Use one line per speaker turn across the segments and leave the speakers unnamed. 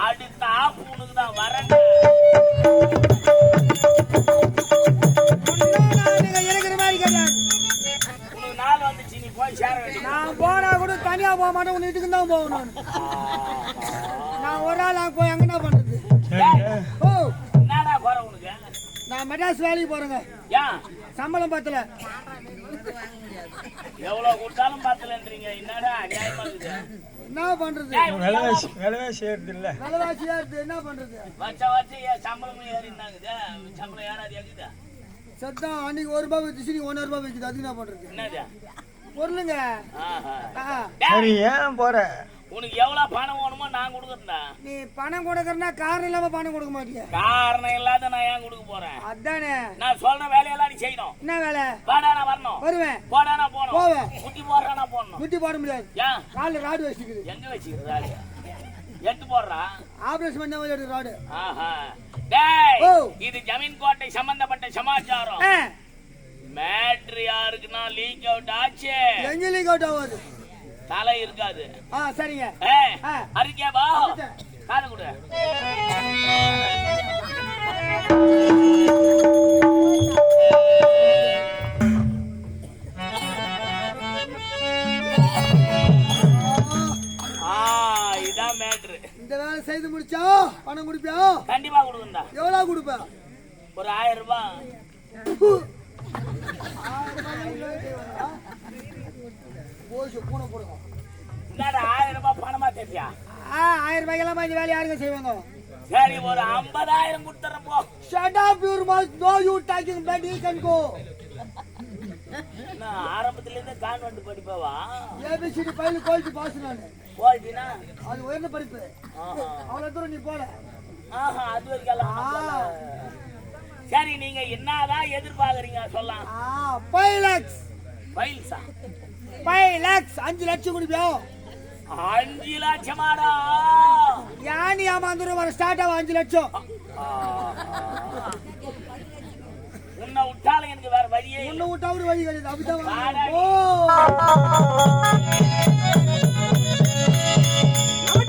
அடுத்த ஆப்பு உனக்கு தான் வரேன்
நீங்க இருக்கிற மாதிரி கிடையாது
உனக்கு நாள் வந்துச்சு நீ போய் சேர வேண்டியது.
நான் போனா கூட தனியா போக மாட்டேன் உன் வீட்டுக்கு தான் போகணும் நான். ஒரு ஆள் அங்க போய் எங்கன்னா பண்றது? ஓ.
என்னடா குறை உனக்கு?
நான் மெட்ராஸ் வேலைக்கு போறேங்க.
ஏன்?
சம்பளம் பத்தல.
எவ்வளவு கொடுத்தாலும் பத்தலன்றீங்க என்னடா நியாயமா இருக்குது?
என்ன பண்றது?
விலைவாசி விலைவாசி ஏறுது இல்ல.
விலைவாசியா இருக்கு என்ன பண்றது?
வருஷம் ஏன் சம்பளமும் ஏறினாங்குது சம்பளம் ஏறாது
சத்தம் அன்னைக்கு ஒரு ரூபாய் வித்துச்சு நீ ஒன்னூறு ரூபாய் விற்குது அதுக்கு என்ன பண்றது?
என்னது?
பொருளுங்க.
சரி ஏன் போற?
உனக்கு எவ்வளவு பணம் வேணுமோ நான் கொடுக்குறேன்டா.
நீ பணம் கொடுக்கறனா காரணம் இல்லாம பணம் கொடுக்க மாட்டியா?
காரணம் இல்லாத நான் ஏன் கொடுக்க போறேன்?
அதானே.
நான் சொல்ற வேலையெல்லாம் நீ செய்யணும்.
என்ன வேலை?
நான் வரணும்.
வருவேன்.
போடா நான் போகணும்.
போவேன்.
குட்டி போடுறா நான் போடணும்.
குட்டி போட முடியாது.
ஏன்?
காலில் ராடு வச்சுக்குது.
எங்க வச்சுக்கிறாரு எட்டு போடுறா?
ஆபரேஷன் பண்ண எடுத்து ராடு.
ஆஹா. டேய். இது ஜமீன் கோட்டை சம்பந்தப்பட்ட சமாச்சாரம். மேட்ரு யாருக்குன்னா லீக் அவுட் ஆச்சு.
எங்க லீக் அவுட் ஆகாது?
தலை இருக்காது.
ஆ சரிங்க.
அறிக்கையா
அறிக்கை.
காது கொடு.
இந்த வேலை செய்து முடிச்சா பணம் கொடுப்பியா?
கண்டிப்பா கொடுக்குண்டா
எவ்வளவு கொடுப்ப?
ஒரு ஆயிரம் ரூபாய்.
போச்சு பூனை போடுங்க.
என்னடா ஆயிரம் ரூபாய் பணமா தெரியா
ஆயிரம் ரூபாய்க்கெல்லாம் இந்த வேலை யாருங்க செய்வாங்க?
சரி ஒரு ஐம்பதாயிரம் கொடுத்துறேன் போ.
Shut up your mouth no you talking but you can go
நான் ஆரம்பத்துல இருந்து கான்வென்ட் படிப்பவா
ஏபிசிடி பைல் கோல்ட் பாஸ் நான்.
போயிட்டீனா
அது உயர்ந்த படிப்பு. அவ்வளவு தூரம் நீ போல
ஆஹா அது வரைக்கும். சரி நீங்க என்னதான் எதிர்பார்க்கறீங்க சொல்லலாம்.
ஆ
ஃபைல்ஸா
ஃபைவ் லேக்ஸ் அஞ்சு லட்சம் கொடுப்பியா?
அஞ்சு லட்சமாடா!
யானி ஏமாந்துரும் வர ஸ்டார்ட் ஆகும் அஞ்சு லட்சம்.
உன்னை விட்டாலும் எனக்கு வேற வழியே
ஒண்ணு விட்டா ஒரு வழி கிடையாது. அப்படிதான். ஓ.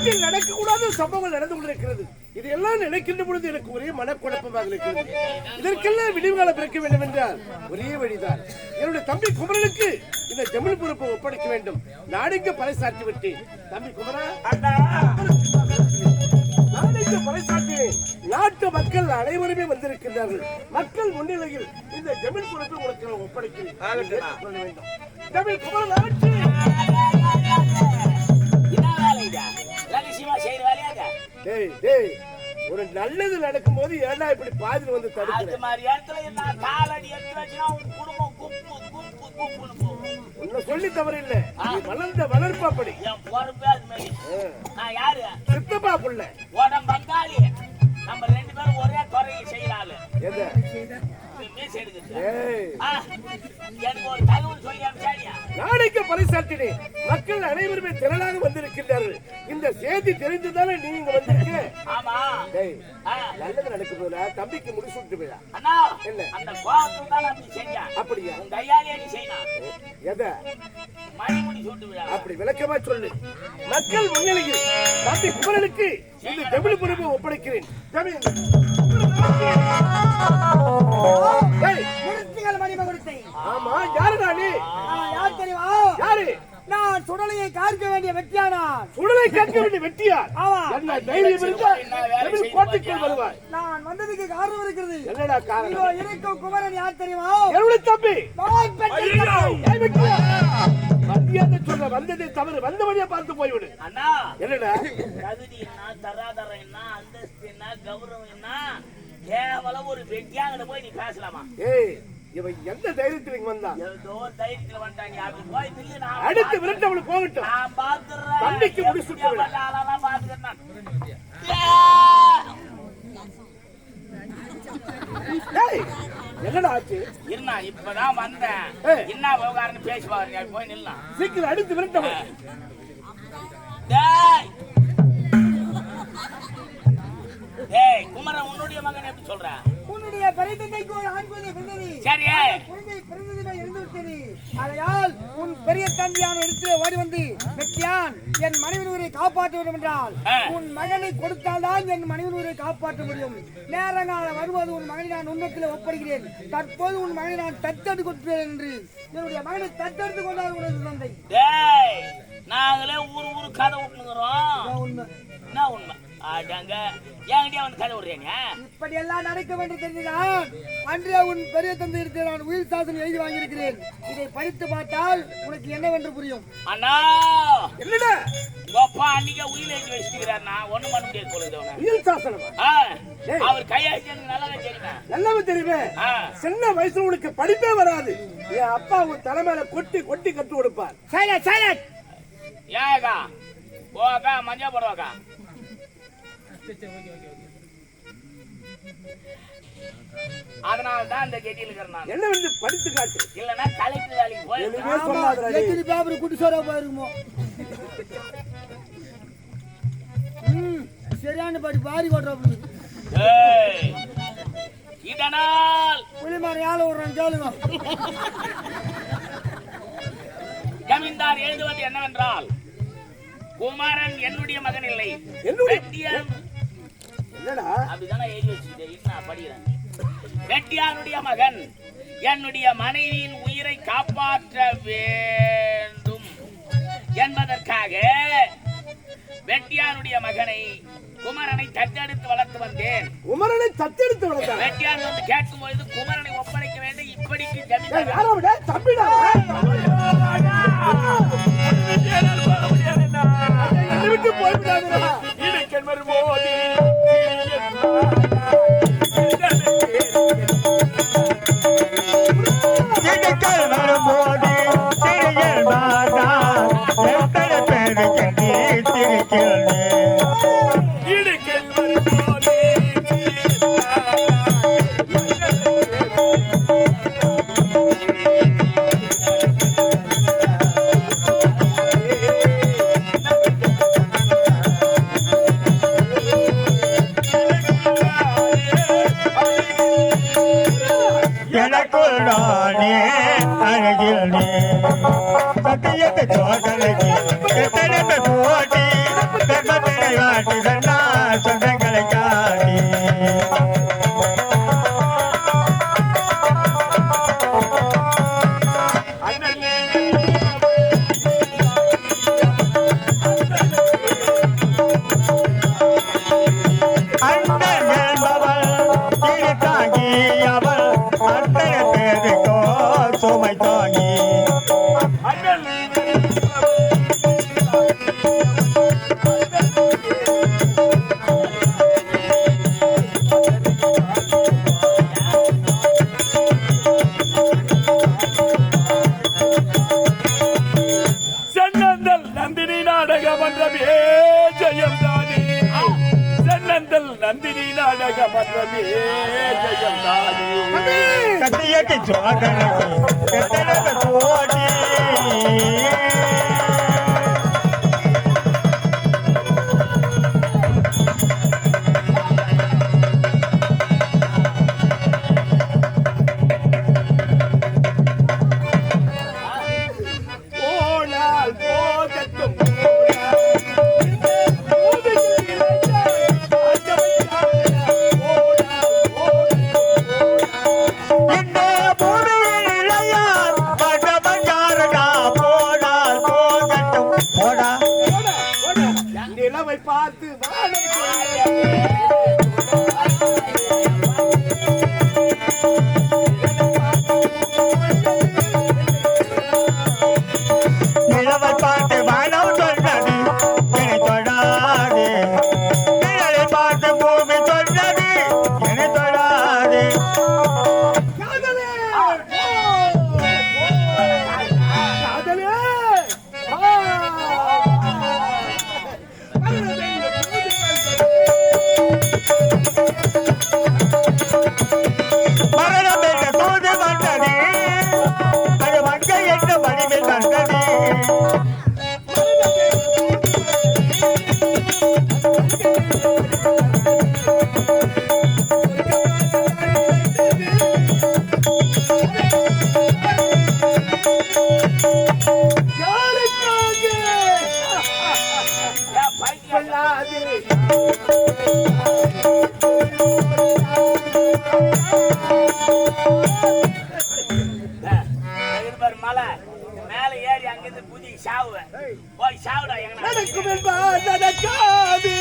நாட்டில் நடக்கக்கூடாத சம்பவங்கள் நடந்து கொண்டிருக்கிறது. இதையெல்லாம் நினைக்கின்ற பொழுது எனக்கு ஒரே மனக்குழப்பமாக இருக்கிறது. இதற்கெல்லாம் விடிவுகாலம் பிறக்க வேண்டும் என்றால் ஒரே வழிதான். என்னுடைய தம்பி குமரனுக்கு இந்த ஜமிழ் பொறுப்பை ஒப்படைக்க வேண்டும். நாடுக்கு பறைசாற்றி விட்டேன். தம்பி குமரா நாடுக்கு பறைசாற்றினேன் நாட்டு மக்கள் அனைவருமே வந்திருக்கின்றார்கள். மக்கள் முன்னிலையில் இந்த ஜமிழ் பொறுப்பை உங்களுக்கு ஒப்படைக்கிறேன். தமிழ் குமரன் ஆட்சி டேய் டேய் ஒரு நல்லது நடக்கும்போது ஏன்டா இப்படி பாதியில் வந்து தடுக்கிற?
மாதிரி இடத்துல என்ன காலடி எடுத்து வச்சுனா உன் குடும்பம் குப்பு குப்பு குப்புன்னு போகும்.
உன்னை சொல்லி தவறு இல்ல வளர்ந்த வளர்ப்பு அப்படி
என் பொறுப்பே அது மாதிரி. நான் யாரு?
சித்தப்பா புள்ள.
உடம்பு பங்காளி. நம்ம ரெண்டு பேரும் ஒரே துறையை செய்யறாள்.
எத? நாளைக்கு பறைசாற்றினேன் மக்கள் அனைவருமே திரளாக வந்திருக்கின்றார்கள். இந்த செய்தி தெரிஞ்சுதானே நீ இங்க வந்திருக்க? நல்லது நடக்கும் போதுல தம்பிக்கு முடிச்சு விட்டு போயா?
அண்ணா
என்ன?
அந்த கோபத்துல தான் அப்படி செஞ்சேன்
அப்படியா எத? அப்படி விளக்கமா சொல்லு. மக்கள் முன்னிலையில் தம்பி குமரனுக்கு இந்த தமிழ் பொறுப்பை ஒப்படைக்கிறேன். தமிழ் ஏய்,
முடிச்சுங்கள் மணிம கொடுத்தை
ஆமா யாருடா நீ?
நான் யார் தெரியுமா?
யாரு?
நான் சுடலையை காக்க வேண்டிய வெற்றியானான்
சுடலை கேட்க வேண்டிய வெட்டியார்?
ஆமா.
என்ன தைரியம் இருந்தா தமிழ் கோட்டைக்குள் வருவாய்.
நான் வந்ததுக்கு காரணம் இருக்கிறது.
என்னடா காரணம்?
இருக்கும் குமரன் யார் தெரியுமா?
என்னுடைய தம்பி. சொல்ல வந்ததை தவறு. வந்த வழியா பார்த்து போய்விடு
அண்ணா
என்னடா?
தகுதி என்ன தராதரம் என்ன அந்தஸ்து என்ன கௌரவம் என்ன கேவலம் ஒரு வெட்டியாங்கிட்ட போய் நீ பேசலாமா?
ஏய் இவன் எந்த தைரியத்தில் இங்க வந்தான்?
ஏதோ தைரியத்துல வந்துட்டாங்க. அப்படி போய் நில்லு, நான்
அடுத்து விரட்டவனு போகட்டும்.
நான் பாத்துறேன்
தம்பிக்கு முடிச்சு
பாத்துக்கிறேன் நான்.
ஏய், என்னடா ஆச்சு?
இருண்ணா இப்பதான் வந்தேன். என்ன விவகாரம்னு பேசி பாருங்க போய் நில்லாம்
சீக்கிரம் அடுத்து
டேய் உன்னுடைய மகன் எப்படி சொல்ற.
உன்னுடைய பெரிய தந்தைக்கு ஒரு ஆண் குழந்தை பிறந்தது
சரி.
குழந்தை பிறந்ததுமே இருந்து விட்டது ஆகையால் உன் பெரிய தந்தையான இடத்துல ஓடி வந்து வெட்டியான் என் மனைவி உயிரை காப்பாற்ற வேண்டும் என்றால். உன் மகனை கொடுத்தால்தான் என் மனைவி உயிரை காப்பாற்ற முடியும். நேரங்காலம் வருவது உன் மகனை நான் ஒப்படைக்கிறேன். தற்போது உன் மகனை நான் தத்தெடுத்து கொடுக்கிறேன் என்று. என்னுடைய மகனை தத்தெடுத்து கொண்டார் உனது தந்தை.
நாங்களே ஊரு ஊரு கதை
உண்மை?
என்ன உண்மை? அடங்க என்கிட்டயே வந்து கதை விடுறீங்க?
இப்படி எல்லாம் நடக்க வேண்டும் தெரிஞ்சுதான் அன்றே உன் பெரிய தந்தை இடத்தில் நான் உயிர் சாசனம் எழுதி வாங்கியிருக்கிறேன். இதை படித்து பார்த்தால் உனக்கு என்னவென்று புரியும்?
அண்ணா!
என்னடா?
உங்க அப்பா அன்னைக்கே உயிர் எழுதி வச்சுக்கிறார் நான் ஒண்ணு பண்ண முடியாது அவனை.
உயிர் சாசனமா?
அவர் கையாச்சு நல்லாவே தெரியுமே
நல்லாவே தெரியுமே? சின்ன வயசுல உனக்கு படிப்பே வராது. என் அப்பா உன் தலைமையில கொட்டி கொட்டி கட்டு கொடுப்பார்.
சைலண்ட் சைலண்ட்
ஏக்கா ஓக்கா மஞ்சள் போடுவாக்கா? அதனால தான் இந்த கெட்டியில் இருக்கிறேன் நான்.
என்ன வந்து படித்து காட்டு?
இல்லைன்னா கலெக்டர் வேலைக்கு போய்
எதுவுமே சொல்லாதடா டேய்.
எத்தனை பேப்பர் குட்டி சோறா போயிருக்குமோ ம், சரியான பாடி பாரி கொட்டுறாப்புல
ஏய், இதனால்
புளிமாரி ஆள விடுறான் கேளுங்க.
ஜமீன்தார் எழுதுவது என்னவென்றால் குமாரன் என்னுடைய மகன் இல்லை.
என்னுடைய- என்னடா?
அப்படிதானே எழுதி வச்சுட்டு நான் படிக்கிறேன். வெட்டியானுடைய மகன் என்னுடைய மனைவியின் உயிரை காப்பாற்ற வேண்டும் என்பதற்காக வெட்டியானுடைய மகனை குமரனை தத்தெடுத்து வளர்த்து வந்தேன்.
உமரனை தத்தெடுத்து வளர்த்தார்
வெட்டியான் வந்து கேட்கும் பொழுது குமரனை ஒப்படைக்க வேண்டும் இப்படிக்கு
தம்பிடா? என்னை விட்டு போய்விடாதடா.
நந்தினி நாடக மன்றமே ஜெயம் தானே சென்னந்தல் நந்தினி நாடக மன்றமே
மேல ஏறி அங்கிருந்து குதி சாவுவேன். போய் சாவுடா
நடக்கும் என்பார் நடக்காது.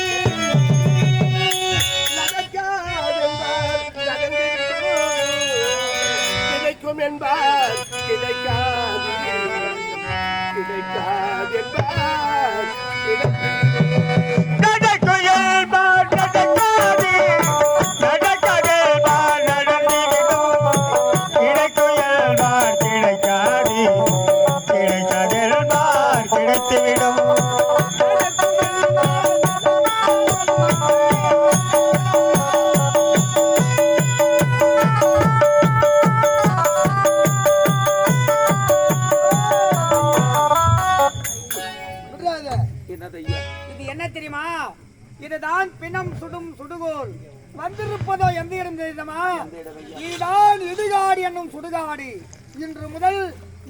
கிடைக்கும் என்பார் கிடைக்காது கிடைக்காது என்பார் கிடைக்கும்
இது என்ன தெரியுமா? இதுதான் பிணம் சுடும் சுடுகோல். வந்திருப்பதோ எந்த இடம் தெரியுமா? இதுதான் இடுகாடு என்னும் சுடுகாடு. இன்று முதல்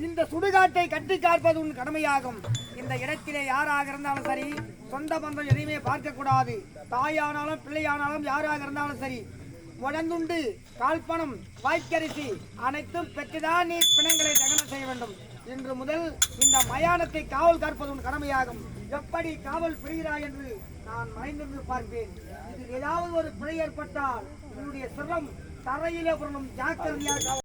இந்த சுடுகாட்டை கட்டி காப்பது உன் கடமையாகும். இந்த இடத்திலே யாராக இருந்தாலும் சரி சொந்த பந்தம் எதையுமே பார்க்க கூடாது தாயானாலும் பிள்ளையானாலும் யாராக இருந்தாலும் சரி உடந்துண்டு கால்பணம் வாய்க்கரிசி அனைத்தும் பெற்றுதான் நீ பிணங்களை தகனம் செய்ய வேண்டும். இன்று முதல் இந்த மயானத்தை காவல் காப்பது உன் கடமையாகும். எப்படி காவல் புரிகிறாய் என்று நான் மறைந்திருந்து பார்ப்பேன். இதில் ஏதாவது ஒரு பிழை ஏற்பட்டால் உன்னுடைய சிரம் தரையிலே புரளும் ஜாக்கிரதையாக